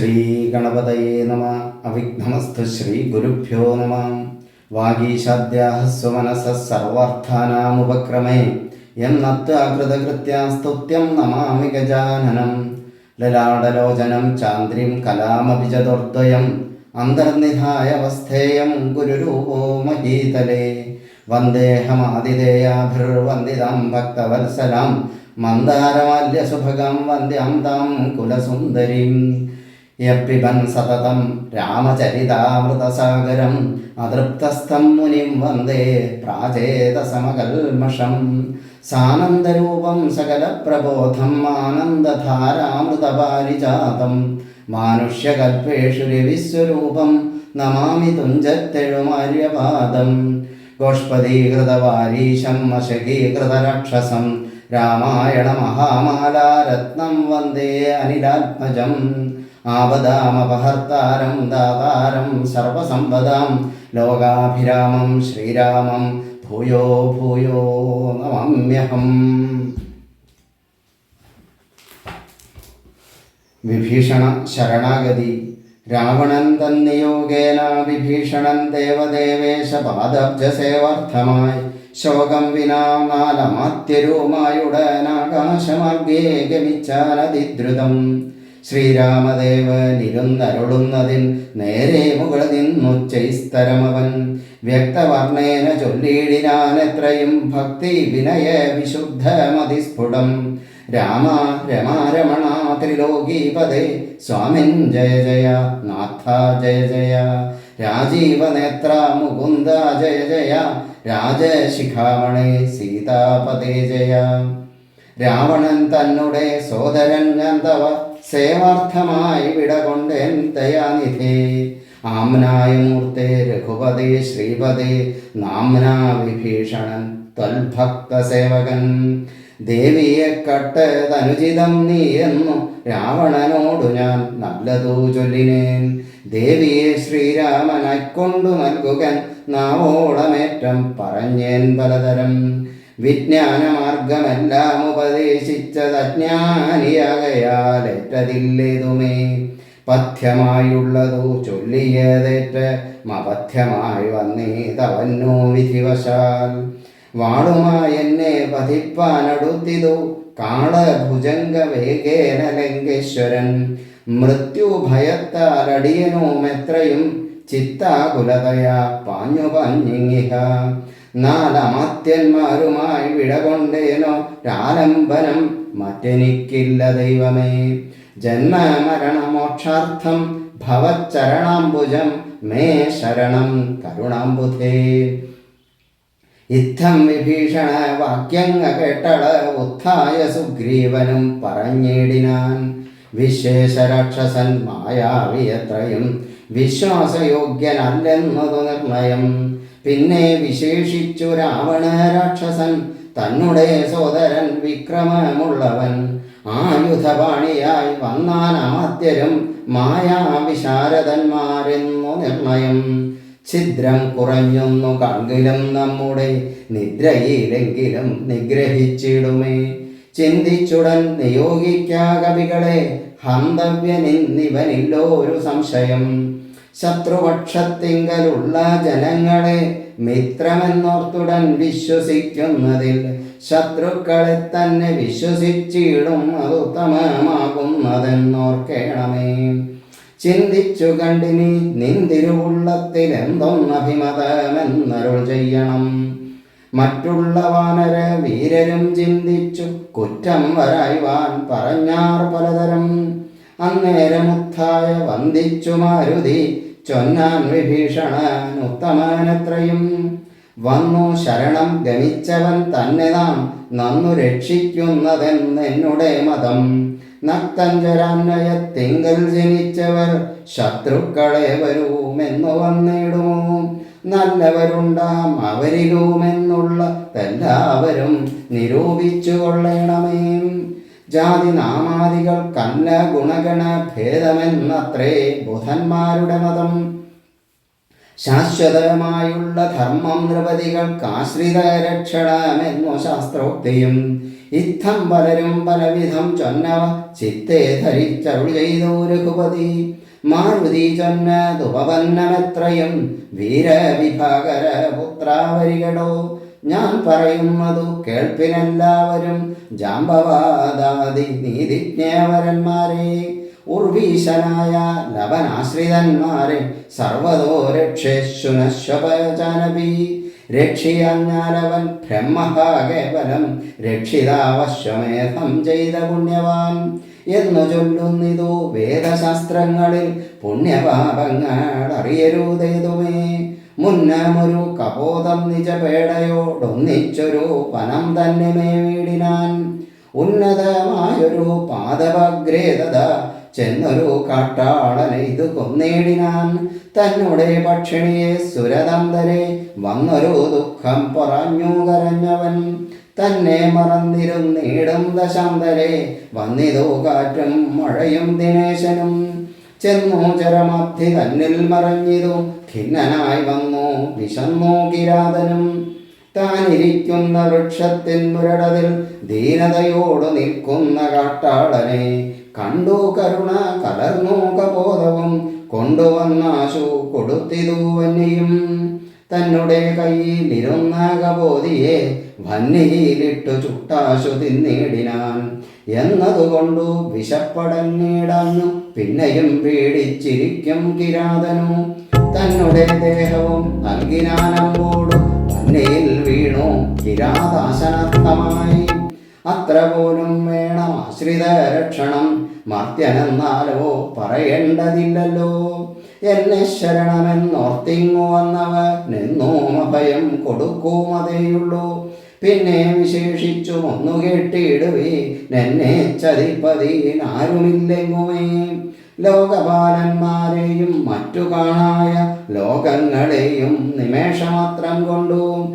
ശ്രീഗണപതയേ നമ. അവിഘ്നമസ്തു ശ്രീ ഗുരുഭ്യോ നമ. വാഗീശാദ്യാഹ സ്വമനസ സർവാർത്ഥാനാമുപക്രമേ എന്നത്വാകൃതകൃത്യാസ്തുത്യം നമാമി ഗജാനനം. ലലാടലോചനം ചാന്ദ്രിം കലാമപി ചതുർദ്വയം അന്തർനിധായവസ്ഥേയം ഗുരുരൂപോ മഹീതലേ. വന്ദേഹമാതിഥേയാഭിർവന്ദിതാം ഭക്തവത്സലാം. മന്ദാരമാല്യസുഭഗം വന്ദ്യാം താം കുലസുന്ദരീം. യപ്പിബൻ സതതം രാമചരിതാമൃതസാഗരം അതൃപ്തസ്ഥം മുനിം വന്ദേ പ്രാചേതസമകൽമഷം സാനന്ദരൂപം സകലപ്രബോധം ആനന്ദധാരാമൃതപാരിജാതം മാനുഷ്യകൽപ്പേഷു രവിസ്വരൂപം നമാമി തുഞ്ചത്തെഴുമാര്യപാദം. ഗോഷ്പദീകൃതവാരീശം അശകീകൃതരക്ഷസം രാമായണ മഹാമാലാരത്നം വന്ദേ അനിലാത്മജം. ആപദാമപഹർത്താരം ദാതാരം സർവസമ്പദാം ലോകാഭിരാമം ശ്രീരാമം ഭൂയോ ഭൂയോ നമമ്യഹം. വിഭീഷണ ശരണാഗതി രാവണൻ തന്നിയോഗേന വിഭീഷണൻ ദേവദേവേശ പാദബ്ജസേവാർത്ഥമായി ശോകം വിനാ നാലമാത്യരുമായുടനാകാശമാർഗേ ഗമിച്ചാനതിദ്രുതം ശ്രീരാമദേവനിരുന്നരുളുന്നതിൻ നേരെ മുകളിൽ നിന്നുച്ചൈസ്തരമവൻ വ്യക്തവർണേന ചൊല്ലിയിടിനാനെത്രയും ഭക്തി വിനയ വിശുദ്ധമതിസ്ഫുടം രാമ രമാരമണ ത്രിലോകീപദേ സ്വാമിൻ ജയ ജയ നാഥ ജയ ജയ. രാജീവനേത്ര മുകുന്ദ ജയ ജയ. രാജശിഖാമണേ സീതാപതേ ജയ. രാവണൻ തന്നുടെ സോദരൻ ഗന്ധവ സേവാർത്ഥമായി വിടകൊണ്ടേൻ ദയാനിധേ. ആംനായ മൂർത്തെ രഘുപതേ ശ്രീപതി നാംനാ വിഭീഷണൻ ത്വൽഭക്ത സേവകൻ. ദേവിയെ കട്ട് തനുചിതം നീ എന്നു രാവണനോടു ഞാൻ നല്ലതു ചൊല്ലിനേൻ. ദേവിയെ ശ്രീരാമനായിക്കൊണ്ടു നൽകുകൻ നാവോളമേറ്റം പറഞ്ഞേൻ പലതരം വിജ്ഞാനമാർഗമെല്ലാം ഉപദേശിച്ചതജ്ഞാനിയാകയാലേറ്റതില്ലേതുമേ പഥ്യമായുള്ളതു ചൊല്ലിയതേറ്റ് മപഥ്യമായി വന്നീതവന്നോ വിധിവശാൽ. വാളുമായി എന്നെ പതിപ്പാനടുത്തിതു കാളഭുജംഗ വേഗേന ലങ്കേശ്വരൻ. മൃത്യുഭയത്താൽ അടിയനുമെത്രയും ചിത്താകുലതയാ പാഞ്ഞു പാഞ്ഞിങ്ങിഹ നാലമാത്യന്മാരുമായി വിടകൊണ്ടേനോ രാലംബനം മറ്റെനിക്കില്ല ദൈവമേ. ജന്മമരണമോക്ഷാർത്ഥം ഭവച്ചരണാംബുജം മേ ശരണം കരുണാംബുധേ. ഇത്തം വിഭീഷണ വാക്യങ്ങ കേട്ടള ഉത്ഥായ സുഗ്രീവനും പറഞ്ഞിടിനാൻ. വിശേഷരാക്ഷസൻ മായാവിയത്രയും വിശ്വാസയോഗ്യനല്ലെന്നതു നിർണയം. പിന്നെ വിശേഷിച്ചു രാവണ രാക്ഷസൻ തന്നുടെ സോദരൻ വിക്രമമുള്ളവൻ. ആയുധപാണിയായി വന്നാൻ ആദ്യരും മായാവിശാരദന്മാരെന്നു നിർണയം. ഛിദ്രം കുറഞ്ഞൊന്നു കണ്ടിലും നമ്മുടെ നിദ്രയിലെങ്കിലും നിഗ്രഹിച്ചിടുമേ. ചിന്തിച്ചുടൻ നിയോഗിക്കാ കവികളെ ഹന്തവ്യനിന്നിവനില്ലോ ഒരു സംശയം. ശത്രുപക്ഷത്തിങ്കലുള്ള ജനങ്ങളെ മിത്രമെന്നോർത്തുടൻ വിശ്വസിക്കുന്നതിൽ ശത്രുക്കളെ തന്നെ വിശ്വസിച്ചിടും അത് ഉത്തമമാകുന്നതെന്നോർക്കേണമേ. ചിന്തിച്ചു കണ്ടിനി നിന്തിരുവുള്ളത്തിൽ എന്തൊന്നഭിമതമെന്നരുൾ ചെയ്യണം. മറ്റുള്ള വാനര വീരരും ചിന്തിച്ചു കുറ്റം വരായിവാൻ പറഞ്ഞാർ പലതരം. അന്നേരമുത്തായ വന്ദിച്ചു മാരുതി ചൊന്നാൻ വിഭീഷണൻ ഉത്തമനത്രയും വന്നു ശരണം ഗമിച്ചവൻ തന്നെ നാം നന്നു രക്ഷിക്കുന്നതെന്നെന്നുടെ മതം. നക്തഞ്ചരാന്നയത്തിങ്കൽ ജനിച്ചവർ ശത്രുക്കളെ വരുമെന്നു വന്നിടുമോ? നല്ലവരുണ്ടാം അവരിലുമെന്നുള്ള എല്ലാവരും നിരൂപിച്ചു കൊള്ളണമേ ജാതി നാമാദികൾക്കല്ല ഗുണഗണ ഭേദമെന്നത്രേ ബുധന്മാരുടെ മതം. ശാശ്വതമായുള്ള ധർമ്മം നൃപതികൾക്കാശ്രിത രക്ഷണമെന്നു ശാസ്ത്രോക്തിയും ഇത്തം പലരും പലവിധം ചൊന്നവ ചിത്തെ ധരിച്ചരുൾ ചെയ്തു രഘുപതി മാരുതി ചൊന്നതുപന്നമെത്രയും വീരവിഭാകര പുത്രാവരികടോ ഞാൻ പറയുന്നതു കേൾപ്പിനെല്ലാവരും ജാമ്പവാദാദി നീതിജ്ഞേവരന്മാരെ ഉർവീശനായ ലവനാശ്രിതന്മാരെ സർവതോ രക്ഷേഷു രക്ഷിയഞ്ഞാലവൻ ബ്രഹ്മഹാകേവലം രക്ഷിതാവശ്വമേധം ചെയ്ത പുണ്യവാൻ. എന്നു ചൊല്ലുന്നിതു വേദശാസ്ത്രങ്ങളിൽ പുണ്യപാപങ്ങൾ അറിയരുതേതുമേ മുന്നമൊരു കപോതം നിജപേടയോടൊന്നിച്ചൊരു പനം തന്നെ മേ വീടിനാൻ ഉന്നതമായൊരു പാദവഗ്രേതത ചെന്നൊരു കാട്ടാളനെ ഇത് കൊന്നേടിനാൻ തന്നുടെ പക്ഷിണിയെ സുരതന്തരെ വന്നൊരു ദുഃഖം പറഞ്ഞു കരഞ്ഞവൻ. തന്നെ മറന്നിരുന്നീടും ദശാന്തരെ വന്നിതോ കാറ്റും മഴയും ദിനേശനും. ചെന്നു ചരമബ്ധി തന്നിൽ മറഞ്ഞിതു ഖിന്നനായി വന്നു. വിശന്നു കിരാതനും. താനിരിക്കുന്ന വൃക്ഷത്തിൻ മുരടതിൽ ദീനതയോട് നിൽക്കുന്ന കാട്ടാളനെ കണ്ടു കരുണ കലർന്നു കബോധവും കൊണ്ടുവന്നാശു കൊടുത്തിതു വന്യയും തന്നുടെ കയ്യിലിരുന്ന കബോധിയെ വന്നിയിലിട്ടു ചുട്ടാശു തിന്നിടിനാൻ. എന്നതുകൊണ്ടു വിശപ്പടങ്ങിടന്നു പിന്നെയും പീഡിച്ചിരിക്കും കിരാതനു. തന്നുടെ ദേഹവും നൽകിനാനമ്പോടു വന്നയിൽ വീണു കിരാതാശനർത്ഥമായി. അത്ര പോലും വേണം ആശ്രിത രക്ഷണം മർത്യനെന്നാലോ പറയേണ്ടതില്ലല്ലോ. എന്നെ ശരണമെന്നോർത്തിങ്ങു വന്നവ നിന്നും അഭയം കൊടുക്കുമതേയുള്ളൂ. പിന്നെ വിശേഷിച്ചു ഒന്നു കേട്ടിടുവേ എന്നെ ചതിപ്പതിനാരുമില്ലെങ്ങുമേ. ലോകപാലന്മാരെയും മറ്റു കാണായ ലോകങ്ങളെയും നിമേഷമാത്രം കൊണ്ടു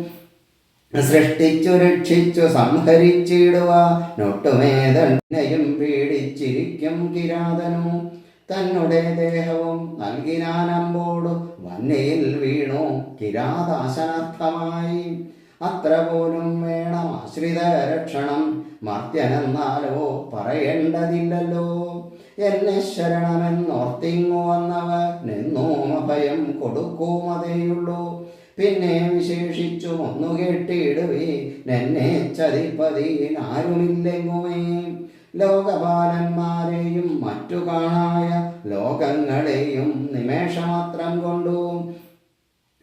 സൃഷ്ടിച്ചു രക്ഷിച്ചു സംഹരിച്ചിടുക നൊട്ടുമേതന്നെയും പീഡിച്ചിരിക്കും കിരാതനു. തന്നെ ദേഹവും നൽകിനാനമ്പോടു വന്നയിൽ വീണു കിരാതാശനാർത്ഥമായി. അത്ര പോലും വേണം ആശ്രിത രക്ഷണം മർത്യനെന്നാലോ പറയേണ്ടതില്ലല്ലോ. എന്നെ ശരണമെന്നോർത്തിങ്ങു വന്നവ നിന്നും അഭയം കൊടുക്കുമതേയുള്ളൂ പിന്നെ വിശേഷിച്ചു ഒന്നു കേട്ടിടുവേ. എന്നെ ചതിപ്പതിനാരുമില്ലെങ്ങുമേ ലോകപാലന്മാരെയും മറ്റു കാണായ ലോകങ്ങളെയും നിമേഷമാത്രം കൊണ്ടു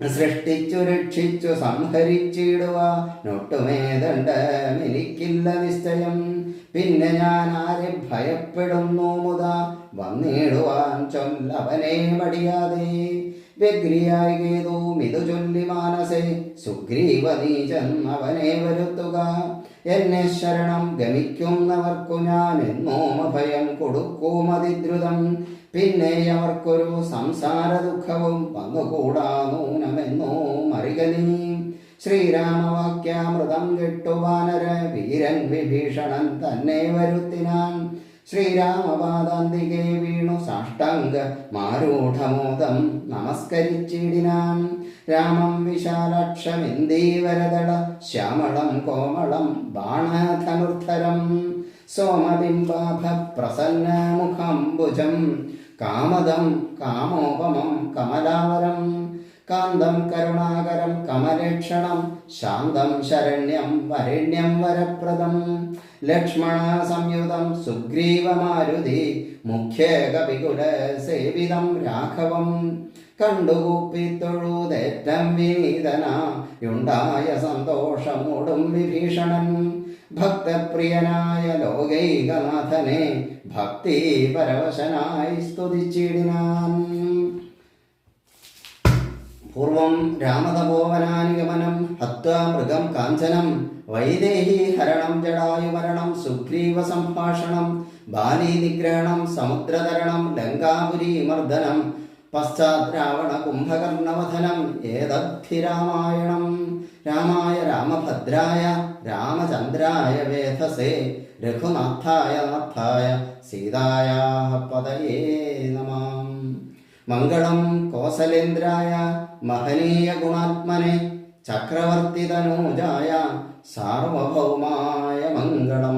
സൃഷ്ടിച്ചു രക്ഷിച്ചു സംഹരിച്ചിടുക. നൊട്ടുമേതണ്ടെനിക്കില്ല നിശ്ചയം. പിന്നെ ഞാൻ ആരെ ഭയപ്പെടുന്നു മുത? വന്നിടുവാൻ ചൊല്ലവനെ മടിയാതെ. വ്യഗ്രിയായി കേതും ഇതു ചൊല്ലി മാനസേ. സുഗ്രീവ നീചൻ അവനെ വരുത്തുക എന്നെ ശരണം ഗമിക്കുന്നവർക്കു ഞാൻ അഭയം കൊടുക്കുമതിദ്രുതം പിന്നെ അവർക്കൊരു സംസാര ദുഃഖവും വന്നുകൂടാ നൂനമെന്നോ മറികനീ ശ്രീരാമവാക്യാമൃതം കെട്ടുവാനര വീരൻ വിഭീഷണൻ തന്നെ വരുത്തിനാൻ. ശ്രീരാമപാദാന്തികെ വീണു സാഷ്ടാംഗ മാരൂഢമോദം നമസ്കരിച്ചിടിനാം. രാമം വിശാലക്ഷമിന്ദീവരദള ശ്യാമളം കോമളം ബാണധനുർധരം. സോമബിംബാഭ പ്രസന്നമുഖംബുജം കാമദം കാമോപമം കമലാവരം. കാന്തം കരുണാകരം കമലക്ഷണം ശാന്തം ശരണ്യം വരണ്യം വരപ്രദം. ലക്ഷ്മണ സംയുതം സുഗ്രീവമാരുതി മുഖ്യ കപികുല സേവിതം രാഘവം. കണ്ടുകൂപ്പിത്തൊഴുതേറ്റം വിനീതന വിനീതനായുണ്ടായ സന്തോഷമോടും വിഭീഷണൻ. ഭക്തപ്രിയനായ ലോകൈകനാഥനെ ഭക്തി പരവശനായി സ്തുതിച്ചിടിനാൻ. പൂർവം രാമതപോവനാനിഗമനം ഹത്വാ മൃഗം കാഞ്ചനം വൈദേഹി ഹരണം ജടായുമരണം സുഗ്രീവ സംഭാഷണം ബാലി നിഗ്രഹണം സമുദ്രതരണം ലങ്കാപുരി മർദ്ദനം പശ്ചാത് രാവണ കുംഭകർണവധനം ഏതദ്ധി രാമായണം രാമായ രാമഭദ്രായ രാമചന്ദ്രായ വേധസേ രഘുനാഥായ നാഥായ സീതായാ പതയേ നമാം. മംഗളം കോസലേന്ദ്രായ മഹനീയ ഗുണാത്മനെ ചക്രവർത്തിതനൂജായ സാർവഭൗമായ മംഗളം.